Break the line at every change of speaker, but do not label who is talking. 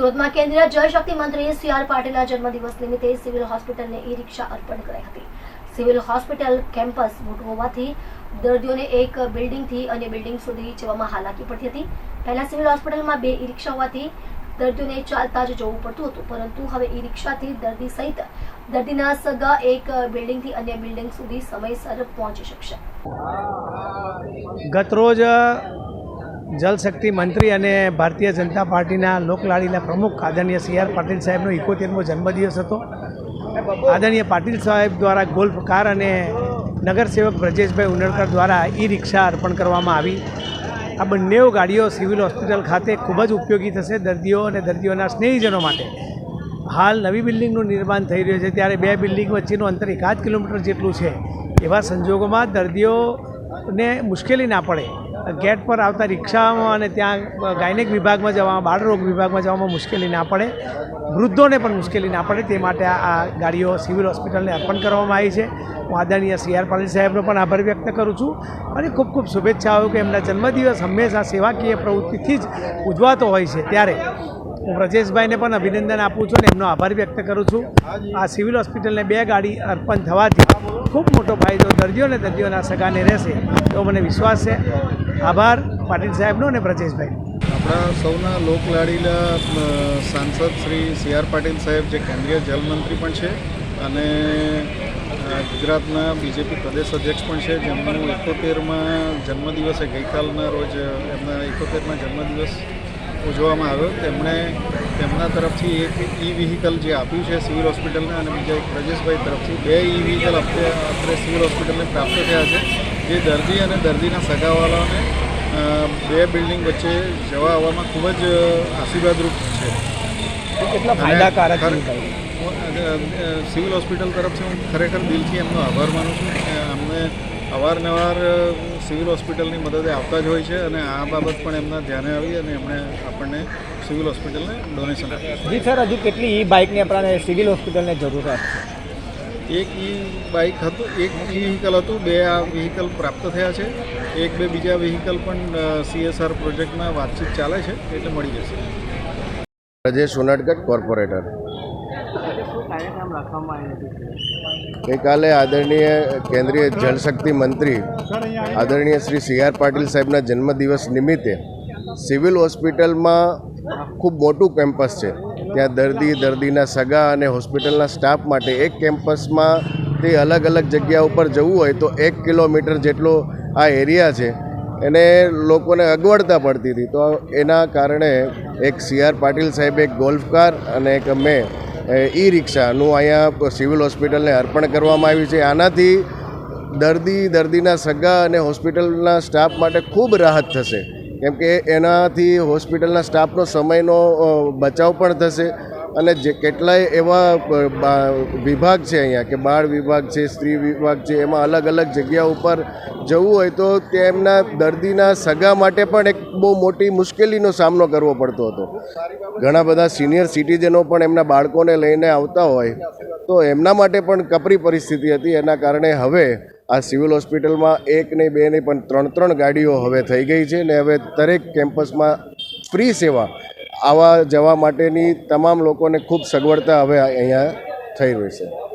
સુરતમાં કેન્દ્રીય જળશક્તિ મંત્રી સી આર પાટીલના જન્મદિવસ નિમિત્તે સિવિલ હોસ્પિટલને ઈ રિક્ષા અર્પણ કરાઈ હતી. સિવિલ હોસ્પિટલ કેમ્પસ મોટું હોવાથી દર્દીઓને એક બિલ્ડિંગથી અન્ય બિલ્ડિંગ સુધી જવામાં હાલાકી પડતી હતી. પહેલા સિવિલ હોસ્પિટલમાં બે ઈ રિક્ષા હોવાથી દર્દીઓને ચાલતા જ જવું પડતું હતું, પરંતુ હવે ઈ રિક્ષાથી દર્દી સહિત દર્દીના સગા એક બિલ્ડિંગથી અન્ય બિલ્ડિંગ સુધી સમયસર પહોંચી શકશે.
ગતરોજ જલશક્તિ મંત્રી અને ભારતીય જનતા પાર્ટીના લોકલાડીના પ્રમુખ આદરણીય સી આર પાટીલ સાહેબનો ઇકોતેરમો જન્મદિવસ હતો. આદરણીય પાટીલ સાહેબ દ્વારા ગોલ્ફ કાર અને નગરસેવક બ્રજેશભાઈ ઉનડકર દ્વારા ઈ રિક્ષા અર્પણ કરવામાં આવી. આ બંને ગાડીઓ સિવિલ હોસ્પિટલ ખાતે ખૂબ જ ઉપયોગી થશે દર્દીઓ અને દર્દીઓના સ્નેહીજનો માટે. હાલ નવી બિલ્ડિંગનું નિર્માણ થઈ રહ્યું છે, ત્યારે બે બિલ્ડિંગ વચ્ચેનું અંતર એકાદ કિલોમીટર જેટલું છે. એવા સંજોગોમાં દર્દીઓને મુશ્કેલી ના પડે. ગેટ પર આવતા રિક્ષામાં અને ત્યાં ગાયનેક વિભાગમાં જવામાં બાળરોગ વિભાગમાં જવામાં મુશ્કેલી ના પડે. વૃદ્ધોને પણ મુશ્કેલી ના પડે. તે માટે આ ગાડીઓ સિવિલ હોસ્પિટલને અર્પણ કરવામાં આવી છે. હું આદરણીય સી આર પાટીલ સાહેબનો પણ આભાર વ્યક્ત કરું છું અને ખૂબ ખૂબ શુભેચ્છાઓ કે એમના જન્મદિવસ હંમેશા સેવાકીય પ્રવૃત્તિથી જ ઉજવાતો હોય છે. ત્યારે હું વ્રજેશભાઈને પણ અભિનંદન આપું છું અને એમનો આભાર વ્યક્ત કરું છું. આ સિવિલ હોસ્પિટલને બે ગાડી અર્પણ થવાથી ખૂબ મોટો ફાયદો દર્દીઓ અને દર્દીઓના સગાને રહેશે તો મને વિશ્વાસ છે. આભાર, પાટીલ સાહેબનો અને બ્રજેશભાઈ
આપણા સૌના લોકલાડીલા સાંસદ શ્રી સી આર પાટીલ સાહેબ, જે કેન્દ્રીય જલમંત્રી પણ છે અને ગુજરાતના બીજેપી પ્રદેશ અધ્યક્ષ પણ છે. જેમનું એકોતેરમાં જન્મદિવસે ગઈકાલના રોજ એમના એકોતેરમાં જન્મદિવસ ઉજવવામાં આવ્યો. તેમણે તેમના તરફથી એક ઈ વ્હીકલ જે આપ્યું છે સિવિલ હોસ્પિટલને અને બીજા એક બ્રજેશભાઈ તરફથી બે ઈ વ્હીકલ અત્રે સિવિલ હોસ્પિટલને પ્રાપ્ત થયા છે. જે દર્દી અને દર્દીના સગાવાળાને બે બિલ્ડિંગ વચ્ચે જવા આવવામાં ખૂબ જ આશીર્વાદરૂપ છે.
કેટલા ફાયદાકારક
સિવિલ હોસ્પિટલ તરફથી હું ખરેખર દિલથી એમનો આભાર માનું છું કે અમને અવારનવાર સિવિલ હોસ્પિટલની મદદે આવતા જ હોય છે અને આ બાબત પણ એમના ધ્યાને આવી અને એમણે આપણને સિવિલ હોસ્પિટલને ડોનેશન આપ્યું
જી સર હજુ કેટલી ઈ બાઇકની આપણને સિવિલ હોસ્પિટલને જરૂર છે?
એક ઈ બાઇક હતું, એક ઈ વ્હીકલ હતું, બે આ વ્હીકલ પ્રાપ્ત થયા છે. એક બે બીજા વ્હીકલ પણ સીએસઆર પ્રોજેક્ટમાં વાતચીત ચાલે છે, એટલે મળી જશે.
રાજેશ સોનાટકટ કોર્પોરેટર. ગઈકાલે આદરણીય કેન્દ્રીય જળશક્તિ મંત્રી, આદરણીય શ્રી સી આર પાટીલ સાહેબના જન્મદિવસ નિમિત્તે સિવિલ હોસ્પિટલમાં ખૂબ મોટું કેમ્પસ છે. ત્યાં દર્દી, દર્દીના સગા અને હોસ્પિટલના સ્ટાફ માટે એક કેમ્પસમાં તે અલગ અલગ જગ્યા ઉપર જવું હોય તો એક કિલોમીટર જેટલો આ એરિયા છે. એને લોકોને અગવડતા પડતી હતી. તો એના કારણે એક સી આર પાટીલ સાહેબે, એક ગોલ્ફ કાર અને એક મેં ઈ રિક્ષાનું અહીંયા સિવિલ હોસ્પિટલને અર્પણ કરવામાં આવ્યું છે. આનાથી દર્દી, દર્દીના સગા અને હોસ્પિટલના સ્ટાફ માટે ખૂબ રાહત થશે. કેમ કે એનાથી હોસ્પિટલના સ્ટાફનો સમયનો બચાવ પણ થશે અને જે કેટલાય એવા વિભાગ છે અહીંયા કે બાળ વિભાગ છે, સ્ત્રી વિભાગ છે, એમાં અલગ અલગ જગ્યા ઉપર જવું હોય તો તેમના દર્દીના સગા માટે પણ એક બહુ મોટી મુશ્કેલીનો સામનો કરવો પડતો હતો. ઘણા બધા સિનિયર સિટીઝનો પણ એમના બાળકોને લઈને આવતા હોય તો એમના માટે પણ કપરી પરિસ્થિતિ હતી. એના કારણે હવે આ સિવિલ હોસ્પિટલમાં એક નહીં, બે નહીં, પણ ત્રણ ત્રણ ગાડીઓ હવે થઈ ગઈ છે ને હવે દરેક કેમ્પસમાં ફ્રી સેવા આવા જવા માટેની તમામ લોકોને ખૂબ સગવડતા હવે અહીંયા થઈ રહી છે.